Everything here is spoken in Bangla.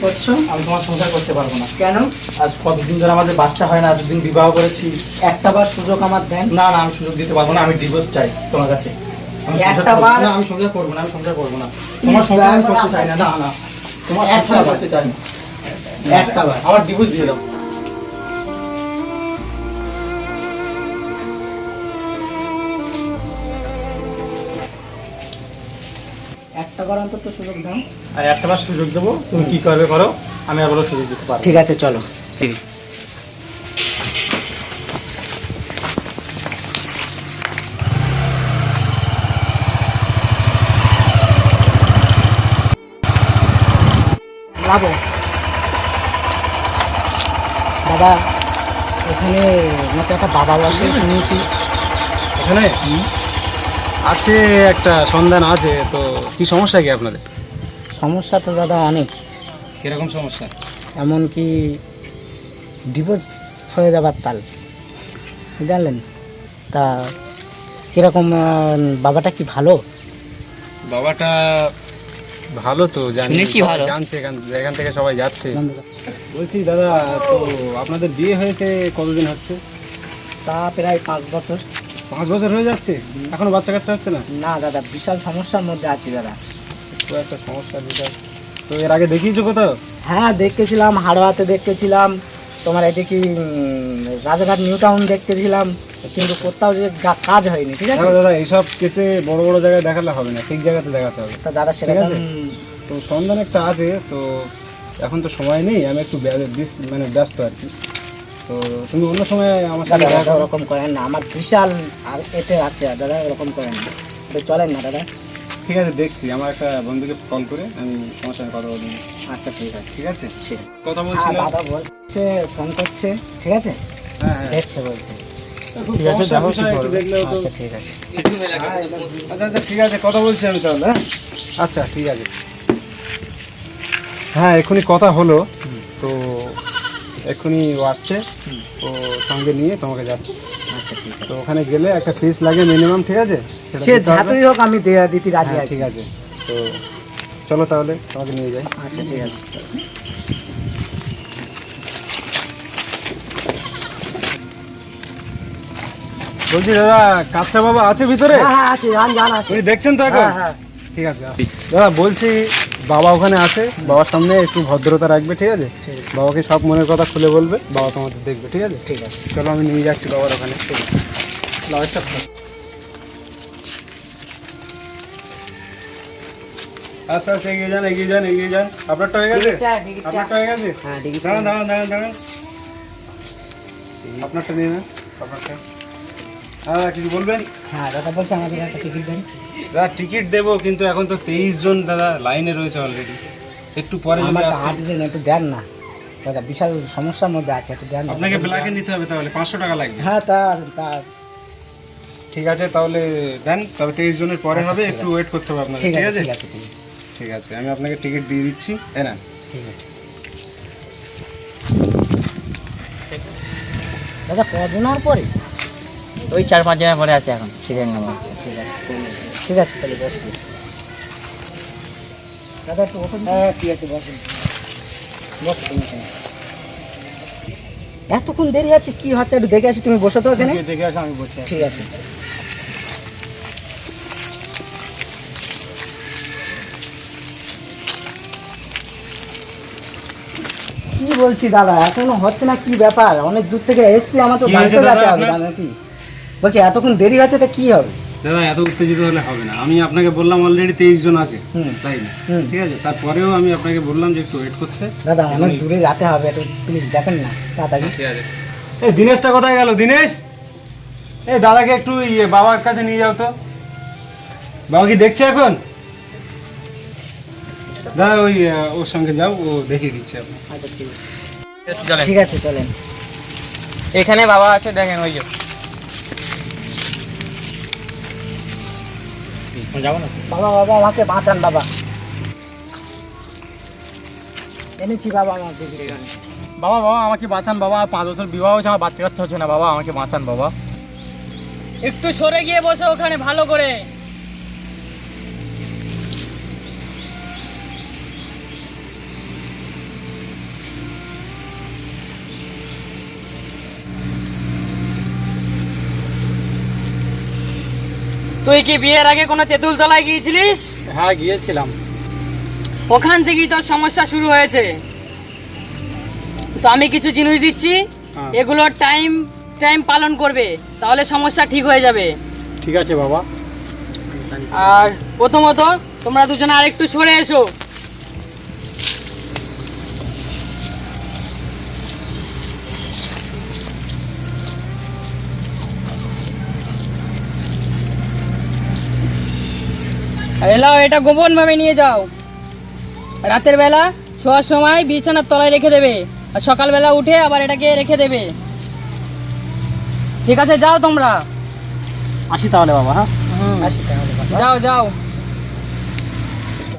করছ? আমি তোমার সংসার করতে পারব না। কেন? আর কতদিন ধরে আমাদের বাচ্চা হয় না এতদিন বিবাহ করেছি। একটা বার সুযোগ আমার দেন। না না আমি সুযোগ দিতে পারব না আমি ডিভোর্স চাই তোমার কাছে। আমি সংসার একটা করব বার- না, আমি সংসার করব না আমি সংসার করব না। তোমার সংসার করতে চাই না না না। তোমার একটা করতে চাই না। একটা বার। আমার ডিভোর্স দিয়ে দাও। একটা বার অন্তত সুযোগ দাও। আর একটা বার সুযোগ দেবো তুমি কি করবে করো আমি আর বলো সুযোগ দিতে পারব। ঠিক আছে চলো। ঠিক লাভ দাদা এখানে নাকি একটা বাবা বসে শুনেছি। এখানে? আছে একটা সন্ধান আছে তো কি সমস্যা কি আপনাদের? সমস্যা তো দাদা অনেক। কীরকম সমস্যা? এমনকি ডিভোর্স হয়ে যাবার তাল। জানলেন তা কীরকম বাবাটা কি ভালো? বাবাটা ভালো তো জানি শুনেছি সবাই ভালো। জানছে এখান এখান থেকে সবাই যাচ্ছে? বলছি দাদা তো আপনাদের বিয়ে হয়েছে কতদিন হচ্ছে? তা প্রায় পাঁচ বছর। পাঁচ বছর হয়ে যাচ্ছে? এখনও বাচ্চা কাচ্চা হচ্ছে না? না দাদা বিশাল সমস্যার মধ্যে আছি দাদা। খুব একটা সমস্যা বিষয়। তো এর আগে দেখিয়েছো কোথাও? হ্যাঁ দেখতেছিলাম হাড়োয়াতে দেখতেছিলাম। তোমার এদিকে কি রাজাঘাট নিউ টাউন দেখতেছিলাম। কিন্তু কোথাও যে কাজ হয়নি ঠিক আছে? দাদা এইসব কেসে বড় বড় জায়গায় দেখালে হবে না ঠিক জায়গাতে দেখাতে হবে। তা দাদা আছে। তো সন্ধান একটা আছে তো এখন তো সময় নেই আমি একটু মানে ব্যস্ত আর কি। তো তুমি অন্য সময় আমার সাথে দাদা। ওরকম করেন না। আমার বিশাল আর এতে আছে দাদা ওরকম করেন না। তো চলেন না দাদা। ঠিক আছে দেখছি। আমার একটা বন্ধুকে কল করে আমি তোমার সঙ্গে কথা বলব। আচ্ছা ঠিক আছে। ঠিক আছে? ঠিক। কথা হ্যাঁ, বলছিলাম দাদা বলছে ফোন করছে ঠিক আছে? হ্যাঁ হ্যাঁ। দেখছে বলছে। ঠিক আছে। দেখলেও তো আচ্ছা ঠিক আছে। আচ্ছা আচ্ছা ঠিক আছে কথা বলছি আমি তাহলে হ্যাঁ? আচ্ছা ঠিক আছে। হ্যাঁ এক্ষুনি কথা হলো। তো এক্ষুনি ও আসছে। ও সঙ্গে নিয়ে তোমাকে যাচ্ছে। আচ্ছা ঠিক আছে। তো ওখানে গেলে একটা ফিস লাগে মিনিমাম ঠিক আছে? সেটা সে দিতে হবে। হোক আমি দেয়া দিতে রাজি হ্যাঁ, আছি ঠিক আছে। তো চলো তাহলে তোমাকে নিয়ে যাই। আচ্ছা ঠিক আছে। বলছি দাদা কাচ্চা বাবা আছে ভিতরে? হ্যাঁ হ্যাঁ আছে দেখছেন তো এখন? হ্যাঁ হ্যাঁ। ঠিক আছে দাদা বলছি বাবা ওখানে আছে বাবার সামনে একটু ভদ্রতা রাখবে ঠিক আছে? বাবাকে সব মনের কথা খুলে বলবে বাবা তোমাদের দেখবে ঠিক আছে? ঠিক আছে। চলো আমি নিয়ে যাচ্ছি বাবার ওখানে। ঠিক আছে। লাউয়েরটা আস্তে আস্তে এগিয়ে যান এগিয়ে যান এগিয়ে যান। আপনারটা হয়ে গেছে। আপনারটা হয়ে গেছে? হ্যাঁ দাঁড়ান দাঁড়ান দাঁড়ান দাঁড়ান। আপনারটা নিয়ে নেন। আপনারটা। হ্যাঁ কিছু বলবেন? হ্যাঁ দাদা বলছে আমাদের একটা টিকিট দেন। দাদা টিকিট দেবো কিন্তু এখন তো তেইশ জন দাদা লাইনে রয়েছে অলরেডি একটু পরে আমার আসতে একটু দেন না। দাদা বিশাল সমস্যার মধ্যে আছে একটু দেন আপনাকে ব্ল্যাকে নিতে হবে তাহলে পাঁচশো টাকা লাগবে। হ্যাঁ তার তার ঠিক আছে তাহলে দেন তবে তেইশ জনের পরে আচ্ছা, হবে একটু ওয়েট করতে হবে আপনাকে ঠিক আছে ঠিক আছে ঠিক আছে। ঠিক আছে আমি আপনাকে টিকিট দিয়ে দিচ্ছি। হ্যাঁ না ঠিক আছে। দাদা কজনের পরে? ওই চার পাঁচ জনের পরে আছে এখন সিরিয়াল নাম্বার আচ্ছা ঠিক আছে ঠিক আছে তাহলে বসছি। দাদা একটু বসুন। হ্যাঁ ঠিক আছে বসুন। বসো তুমি এখানে। এতক্ষণ দেরি আছে কি হচ্ছে একটু দেখে আসি তুমি বসো তো এখানে। দেখে আসো আমি বসে ঠিক আছে। কি বলছি দাদা এখনও হচ্ছে না কি ব্যাপার? অনেক দূর থেকে এসছি আমার তো দাদা যেতে হবে দাদা কি বলছি এতক্ষণ দেরি হচ্ছে তা কি হবে? দাদা এত উত্তেজিত হলে হবে না। আমি আপনাকে বললাম অলরেডি তেইশ জন আছে। হুম। তাই না? হুম। ঠিক আছে? তারপরেও আমি আপনাকে বললাম যে একটু ওয়েট করতে। দাদা অনেক দূরে যেতে হবে একটু প্লিজ দেখেন না তাড়াতাড়ি। ঠিক আছে। এই দিনেশটা কোথায় গেল? দিনেশ? এই দাদাকে একটু ইয়ে বাবার কাছে নিয়ে যাও তো। বাবা কি দেখছে এখন? দাদা ওই ওর সঙ্গে যাও ও দেখিয়ে দিচ্ছে আপনি আচ্ছা, ঠিক আছে। চলেন ঠিক আছে চলেন। এখানে বাবা আছে দেখেন ওই যে। যাব না? বাবা বাবা আমাকে বাঁচান বাবা। এনেছি বাবা আমার বাবা বাবা আমাকে বাঁচান বাবা পাঁচ বছর বিবাহ হয়েছে আমার বাচ্চা কাচ্চা হচ্ছে না। বাবা আমাকে বাঁচান বাবা। একটু সরে গিয়ে বসো ওখানে ভালো করে। তুই কি বিয়ের আগে কোনো তেঁতুল তলায় গিয়েছিলিস? হ্যাঁ গিয়েছিলাম। ওখান থেকেই তোর সমস্যা শুরু হয়েছে। তো আমি কিছু জিনিস দিচ্ছি এগুলো এগুলোর টাইম টাইম পালন করবে তাহলে সমস্যা ঠিক হয়ে যাবে। ঠিক আছে বাবা। আর প্রথমত তোমরা দুজনে আরেকটু সরে এসো। এলাও এটা গোপনভাবে নিয়ে যাও। রাতের বেলা শোয়ার সময় বিছানার তলায় রেখে দেবে। আর সকালবেলা উঠে আবার এটাকে রেখে দেবে। ঠিক আছে যাও তোমরা। আসি তাহলে বাবা হ্যাঁ? আসি তাহলে যাও যাও।